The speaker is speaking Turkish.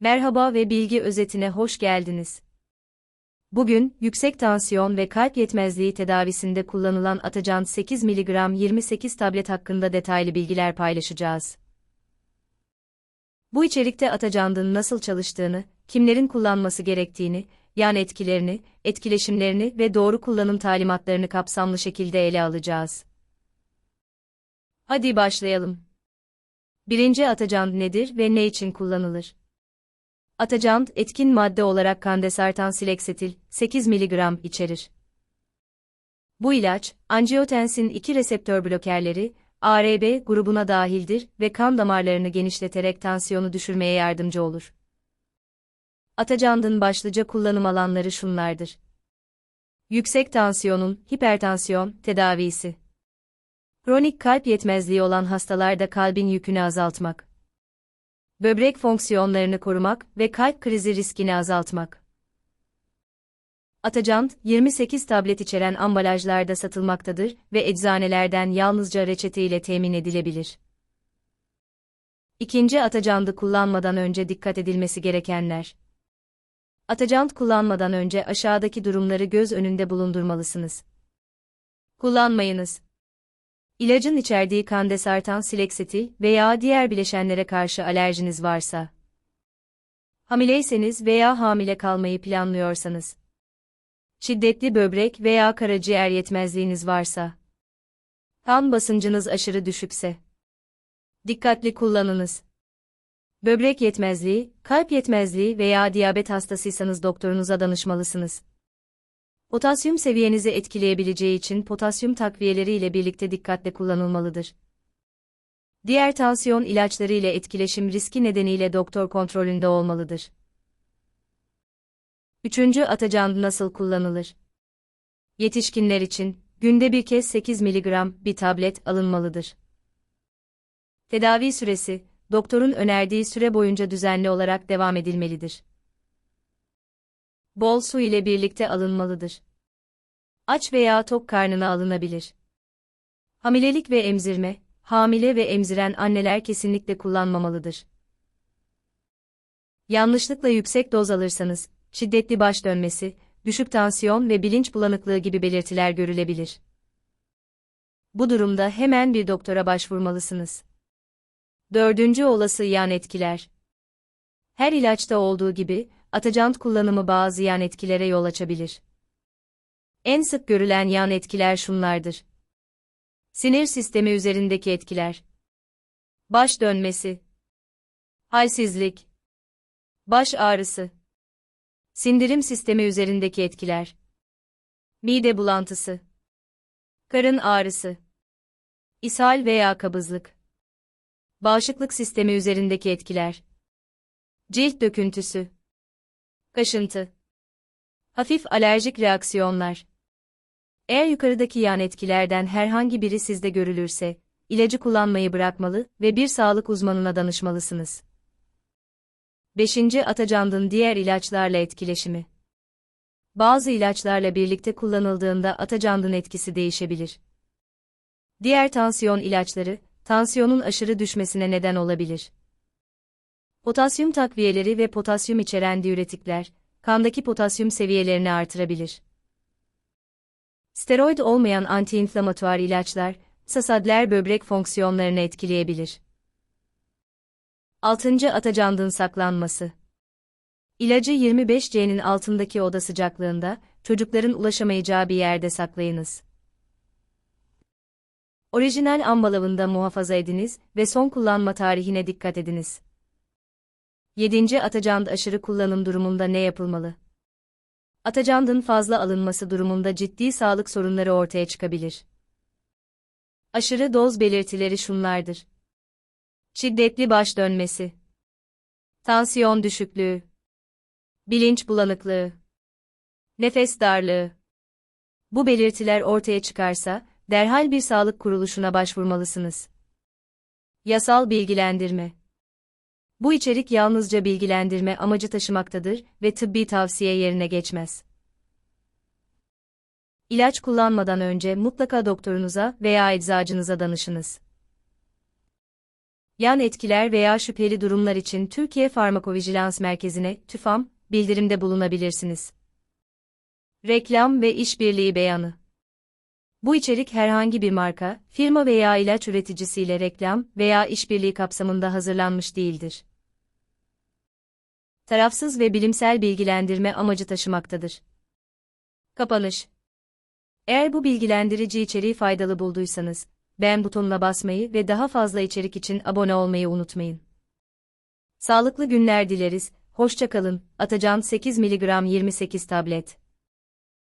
Merhaba ve bilgi özetine hoş geldiniz. Bugün, yüksek tansiyon ve kalp yetmezliği tedavisinde kullanılan Atacan 8 mg 28 tablet hakkında detaylı bilgiler paylaşacağız. Bu içerikte Atacand'ın nasıl çalıştığını, kimlerin kullanması gerektiğini, yan etkilerini, etkileşimlerini ve doğru kullanım talimatlarını kapsamlı şekilde ele alacağız. Hadi başlayalım. Birinci Atacan nedir ve ne için kullanılır? Atacant etkin madde olarak kandesartan sileksetil 8 mg içerir. Bu ilaç, angiotensin 2 reseptör blokerleri, ARB grubuna dahildir ve kan damarlarını genişleterek tansiyonu düşürmeye yardımcı olur. Atacandın başlıca kullanım alanları şunlardır. Yüksek tansiyonun, hipertansiyon, tedavisi. Kronik kalp yetmezliği olan hastalarda kalbin yükünü azaltmak böbrek fonksiyonlarını korumak ve kalp krizi riskini azaltmak. Atacant, 28 tablet içeren ambalajlarda satılmaktadır ve eczanelerden yalnızca reçete ile temin edilebilir. İkinci Atacandı kullanmadan önce dikkat edilmesi gerekenler. Atacant kullanmadan önce aşağıdaki durumları göz önünde bulundurmalısınız. Kullanmayınız. İlacın içerdiği kandesartan silekseti veya diğer bileşenlere karşı alerjiniz varsa. Hamileyseniz veya hamile kalmayı planlıyorsanız. Şiddetli böbrek veya karaciğer yetmezliğiniz varsa. Kan basıncınız aşırı düşükse. Dikkatli kullanınız. Böbrek yetmezliği, kalp yetmezliği veya diyabet hastasıysanız doktorunuza danışmalısınız. Potasyum seviyenizi etkileyebileceği için potasyum takviyeleri ile birlikte dikkatle kullanılmalıdır. Diğer tansiyon ilaçları ile etkileşim riski nedeniyle doktor kontrolünde olmalıdır. Üçüncü atacan nasıl kullanılır? Yetişkinler için, günde bir kez 8 mg bir tablet alınmalıdır. Tedavi süresi, doktorun önerdiği süre boyunca düzenli olarak devam edilmelidir bol su ile birlikte alınmalıdır. Aç veya tok karnına alınabilir. Hamilelik ve emzirme, hamile ve emziren anneler kesinlikle kullanmamalıdır. Yanlışlıkla yüksek doz alırsanız, şiddetli baş dönmesi, düşük tansiyon ve bilinç bulanıklığı gibi belirtiler görülebilir. Bu durumda hemen bir doktora başvurmalısınız. Dördüncü olası yan etkiler. Her ilaçta olduğu gibi, Atacant kullanımı bazı yan etkilere yol açabilir. En sık görülen yan etkiler şunlardır. Sinir sistemi üzerindeki etkiler. Baş dönmesi. Halsizlik. Baş ağrısı. Sindirim sistemi üzerindeki etkiler. Mide bulantısı. Karın ağrısı. İshal veya kabızlık. Bağışıklık sistemi üzerindeki etkiler. Cilt döküntüsü. Kaşıntı. Hafif alerjik reaksiyonlar. Eğer yukarıdaki yan etkilerden herhangi biri sizde görülürse, ilacı kullanmayı bırakmalı ve bir sağlık uzmanına danışmalısınız. 5. Atacandın diğer ilaçlarla etkileşimi. Bazı ilaçlarla birlikte kullanıldığında atacandın etkisi değişebilir. Diğer tansiyon ilaçları, tansiyonun aşırı düşmesine neden olabilir. Potasyum takviyeleri ve potasyum içeren diüretikler, kandaki potasyum seviyelerini artırabilir. Steroid olmayan antiinflamatuar ilaçlar, sasadler böbrek fonksiyonlarını etkileyebilir. 6. Atacandın saklanması İlacı 25C'nin altındaki oda sıcaklığında, çocukların ulaşamayacağı bir yerde saklayınız. Orijinal ambalajında muhafaza ediniz ve son kullanma tarihine dikkat ediniz. 7. Atacand aşırı kullanım durumunda ne yapılmalı? Atacandın fazla alınması durumunda ciddi sağlık sorunları ortaya çıkabilir. Aşırı doz belirtileri şunlardır. Şiddetli baş dönmesi. Tansiyon düşüklüğü. Bilinç bulanıklığı. Nefes darlığı. Bu belirtiler ortaya çıkarsa, derhal bir sağlık kuruluşuna başvurmalısınız. Yasal bilgilendirme bu içerik yalnızca bilgilendirme amacı taşımaktadır ve tıbbi tavsiye yerine geçmez. İlaç kullanmadan önce mutlaka doktorunuza veya eczacınıza danışınız. Yan etkiler veya şüpheli durumlar için Türkiye Farmakovijilans Merkezi'ne TÜFAM bildirimde bulunabilirsiniz. Reklam ve işbirliği beyanı. Bu içerik herhangi bir marka, firma veya ilaç üreticisiyle reklam veya işbirliği kapsamında hazırlanmış değildir. Tarafsız ve bilimsel bilgilendirme amacı taşımaktadır. Kapanış. Eğer bu bilgilendirici içeriği faydalı bulduysanız, beğen butonuna basmayı ve daha fazla içerik için abone olmayı unutmayın. Sağlıklı günler dileriz, hoşça kalın, Atacan 8 mg 28 tablet.